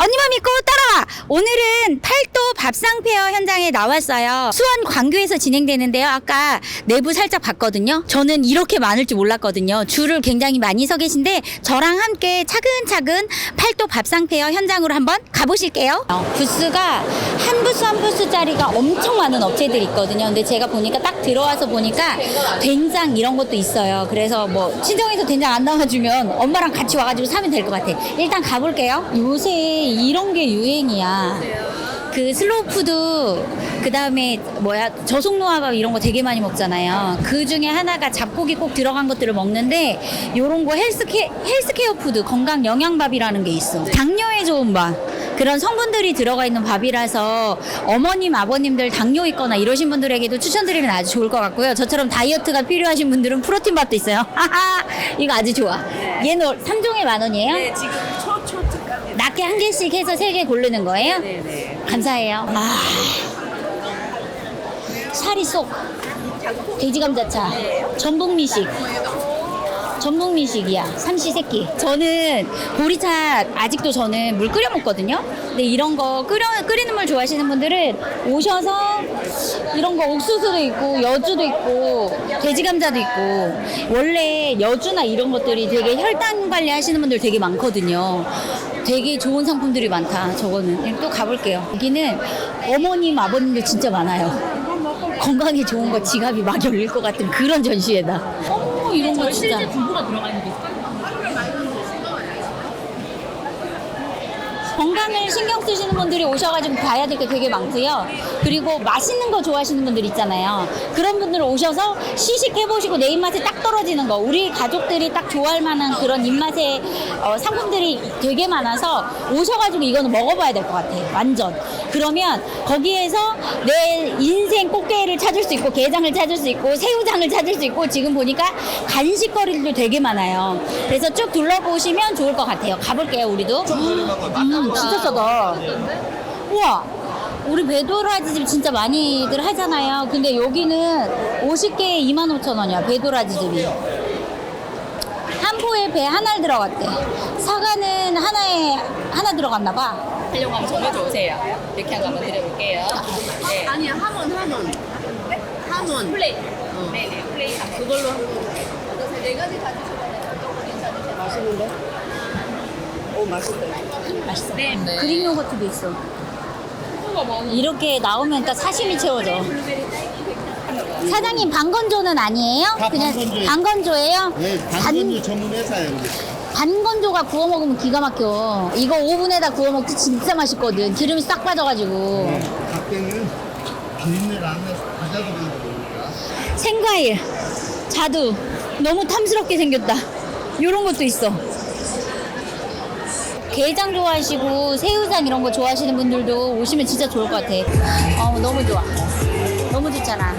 언니만 믿고 따라와! 오늘은 팔도 밥상 페어 현장에 나왔어요. 수원 광교에서 진행되는데요. 아까 내부 살짝 봤거든요. 저는 이렇게 많을 줄 몰랐거든요. 줄을 굉장히 많이 서 계신데 저랑 함께 차근차근 팔도 밥상 페어 현장으로 한번 가보실게요. 부스가 한 부스 한 부스짜리가 엄청 많은 업체들이 있거든요. 근데 제가 보니까 딱 들어와서 보니까 된장 이런 것도 있어요. 그래서 뭐 친정에서 된장 안 나와주면 엄마랑 같이 와가지고 사면 될 것 같아. 일단 가볼게요. 요새 이런 게 유행이야. 그 슬로우 푸드 그 다음에 뭐야 저속노화밥 이런 거 되게 많이 먹잖아요. 그 중에 하나가 잡곡이 꼭 들어간 것들을 먹는데 요런 거 헬스케 헬스케어 푸드 건강 영양밥이라는 게 있어. 당뇨에 좋은 밥. 그런 성분들이 들어가 있는 밥이라서 어머님, 아버님들 당뇨 있거나 이러신 분들에게도 추천드리면 아주 좋을 것 같고요. 저처럼 다이어트가 필요하신 분들은 프로틴 밥도 있어요. 하하, 이거 아주 좋아. 얘는 3종에 만 원이에요? 네, 지금. 낱개 한 개씩 해서 세 개 고르는 거예요? 네네. 감사해요. 아, 살이 쏙. 돼지 감자차. 전복 미식. 전복 미식이야. 삼시 세끼. 저는 보리차 아직도 저는 물 끓여 먹거든요. 근데 이런 거 끓여 끓이는 물 좋아하시는 분들은 오셔서 이런 거 옥수수도 있고 여주도 있고 돼지 감자도 있고 원래 여주나 이런 것들이 되게 혈당 관리 하시는 분들 되게 많거든요. 되게 좋은 상품들이 많다. 저거는 또 가볼게요. 여기는 어머님 아버님들 진짜 많아요. 건강에 좋은 거 지갑이 막 열릴 것 같은 그런 전시회다. 어머 이런 거 진짜. 분부가 들어가 있는 게 있어요? 건강을 신경 쓰시는 분들이 오셔가지고 봐야 될 게 되게 많고요. 그리고 맛있는 거 좋아하시는 분들 있잖아요. 그런 분들 오셔서 시식해보시고 내 입맛에 딱 떨어지는 거. 우리 가족들이 딱 좋아할 만한 그런 입맛의 어, 상품들이 되게 많아서 오셔가지고 이거는 먹어봐야 될 것 같아. 완전. 그러면 거기에서 내 인생 꽃게를 찾을 수 있고 게장을 찾을 수 있고 새우장을 찾을 수 있고 지금 보니까 간식거리들도 되게 많아요. 그래서 쭉 둘러보시면 좋을 것 같아요. 가볼게요, 우리도. 음, 진짜 싸다. 우와. 우리 배도라지 집 진짜 많이들 하잖아요. 근데 여기는 50개에 25,000원이야. 배도라지 집이. 한 포에 배 하나 들어갔대. 사과는 하나에 하나 들어갔나 봐. 하려고 하면 정해줘 오세요. 이렇게 한 거 한번 드려볼게요. 네. 아니야 함원 함원 함원 플레이. 네네, 플레이 한 번. 그걸로 네 가지 다 드셔봐요. 맛있는데? 오 맛있다 맛있어. 네. 그릭 요거트도 있어. 이렇게 나오면 딱 사심이 채워져. 사장님 반건조는 아니에요? 다 반건조예요. 반건조예요? 네, 당근도 전문 회사예요. 우리. 반건조가 구워 먹으면 기가 막혀. 이거 오븐에다 구워 먹지 진짜 맛있거든. 기름이 싹 빠져가지고. 닭대는 비린내를 안 내서 과자 들어가는 거니까. 생과일, 자두. 너무 탐스럽게 생겼다. 요런 것도 있어. 게장 좋아하시고 새우장 이런 거 좋아하시는 분들도 오시면 진짜 좋을 것 같아. 어, 너무 좋아. 너무 좋잖아.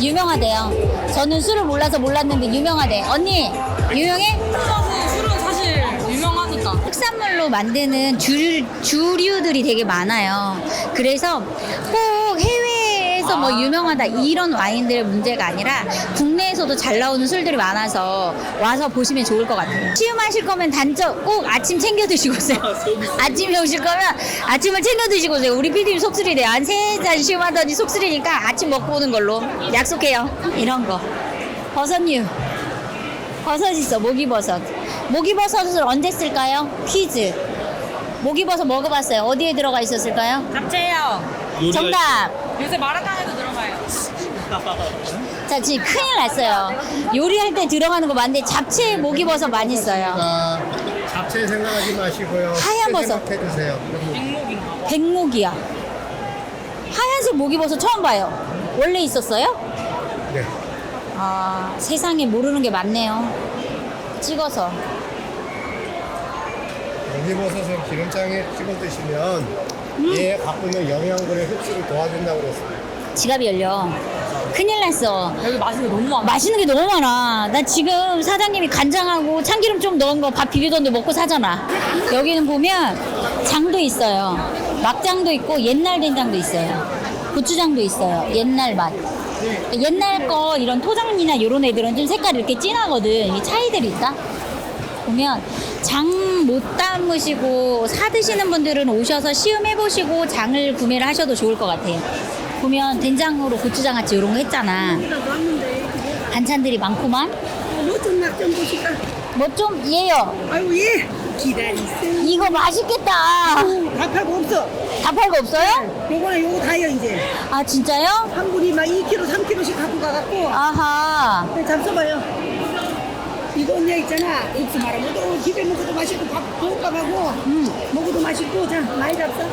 유명하대요. 저는 술을 몰라서 몰랐는데 유명하대. 언니, 유명해? 유명하니까. 특산물로 만드는 주, 주류들이 되게 많아요. 그래서 꼭 해외에서 뭐 유명하다 이런 와인들 문제가 아니라 국내에서도 잘 나오는 술들이 많아서 와서 보시면 좋을 것 같아요. 시음하실 거면 단점 꼭 아침 챙겨 드시고 오세요. 아침에 오실 거면 아침을 챙겨 드시고 오세요. 우리 PD님 속쓰리래. 한세잔 시음하더니 속쓰리니까 아침 먹고 오는 걸로 약속해요. 이런 거. 버섯류. 버섯 있어 목이버섯 목이버섯을 언제 쓸까요? 퀴즈 목이버섯 먹어봤어요 어디에 들어가 있었을까요? 잡채요. 정답 요새 마라탕에도 들어가요. 자 지금 큰일 났어요 요리할 때 들어가는 거 맞는데 잡채에 목이버섯 많이 써요 아, 잡채 생각하지 마시고요. 하얀 버섯. 해 드세요. 그럼 백목인가 봐. 백목이야 하얀색 목이버섯 처음 봐요 원래 있었어요? 네. 아 세상에 모르는 게 많네요 찍어서 고기버섯을 기름장에 찍어 드시면 음. 얘 갖고 있는 영양분의 흡수를 도와준다고 그랬어요. 지갑이 열려 큰일 났어 여기 맛있는 게 너무 많아. 맛있는 게 너무 많아. 나 지금 사장님이 간장하고 참기름 좀 넣은 거 밥 비비던데 먹고 사잖아. 여기는 보면 장도 있어요. 막장도 있고 옛날 된장도 있어요. 고추장도 있어요. 옛날 맛. 옛날 거 이런 토장이나 이런 애들은 좀 색깔이 이렇게 진하거든. 이 차이들이 있다. 보면 장 못 담으시고 사 드시는 분들은 오셔서 시음해 보시고 장을 구매를 하셔도 좋을 것 같아요. 보면 된장으로 고추장아찌 이런 거 했잖아. 반찬들이 많구만. 뭐좀 낙좀 보실까? 뭐좀 얘요. 아이고 예. 기다리세요. 이거 맛있겠다. 다 팔고 없어. 다 팔고 없어요? 요거는 요거 다요 이제. 아 진짜요? 한 분이 막 2kg, 3kg씩 갖고 가갖고 아하. 네, 잡숴봐요. 이거 언니 있잖아. 국수 말아 먹어도 집에 먹어도 맛있고 밥 볶음하고 음. 먹어도 맛있고 자 많이 잡숴.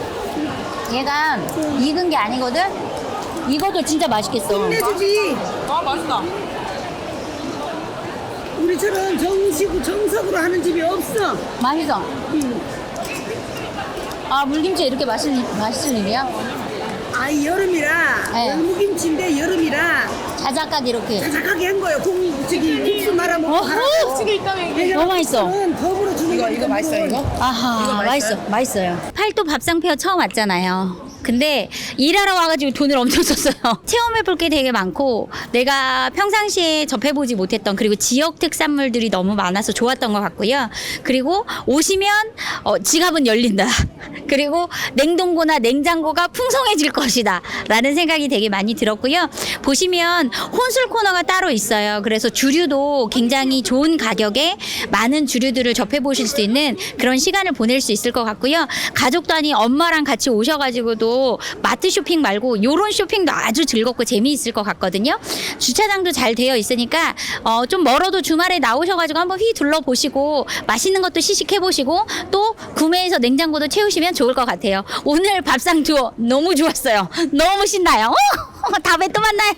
얘가 익은 게 아니거든. 이것도 진짜 맛있겠어. 내주지. 아, 맛있다. 우리처럼 정식으로 정석으로 하는 집이 없어. 맛있어. 음. 아 물김치 이렇게 맛있 맛있을 일이야? 아 여름이라 네. 열무김치인데 여름이라 자작각 이렇게. 자작하게 한 거예요. 공 저기 국수 말아 먹고 어허! 하라고. 너무 맛있어. 는 더불어 주는 이거, 이거 맛있어요, 물론. 이거? 아하 맛있어 맛있어요 팔도 밥상페어 처음 왔잖아요 근데 일하러 와가지고 돈을 엄청 썼어요 체험해볼 게 되게 많고 내가 평상시에 접해보지 못했던 그리고 지역 특산물들이 너무 많아서 좋았던 것 같고요 그리고 오시면 어, 지갑은 열린다 그리고 냉동고나 냉장고가 풍성해질 것이다 라는 생각이 되게 많이 들었고요 보시면 혼술 코너가 따로 있어요 그래서 주류도 굉장히 좋은 가격에 많은 주류들을 접해보실 수 있는 그런 시간을 보낼 수 있을 것 같고요. 가족 단위 엄마랑 같이 오셔가지고도 마트 쇼핑 말고 요런 쇼핑도 아주 즐겁고 재미있을 것 같거든요. 주차장도 잘 되어 있으니까 어, 좀 멀어도 주말에 나오셔가지고 한번 휘 둘러보시고 맛있는 것도 시식해보시고 또 구매해서 냉장고도 채우시면 좋을 것 같아요. 오늘 밥상 투어 너무 좋았어요. 너무 신나요. 다음에 또 만나요.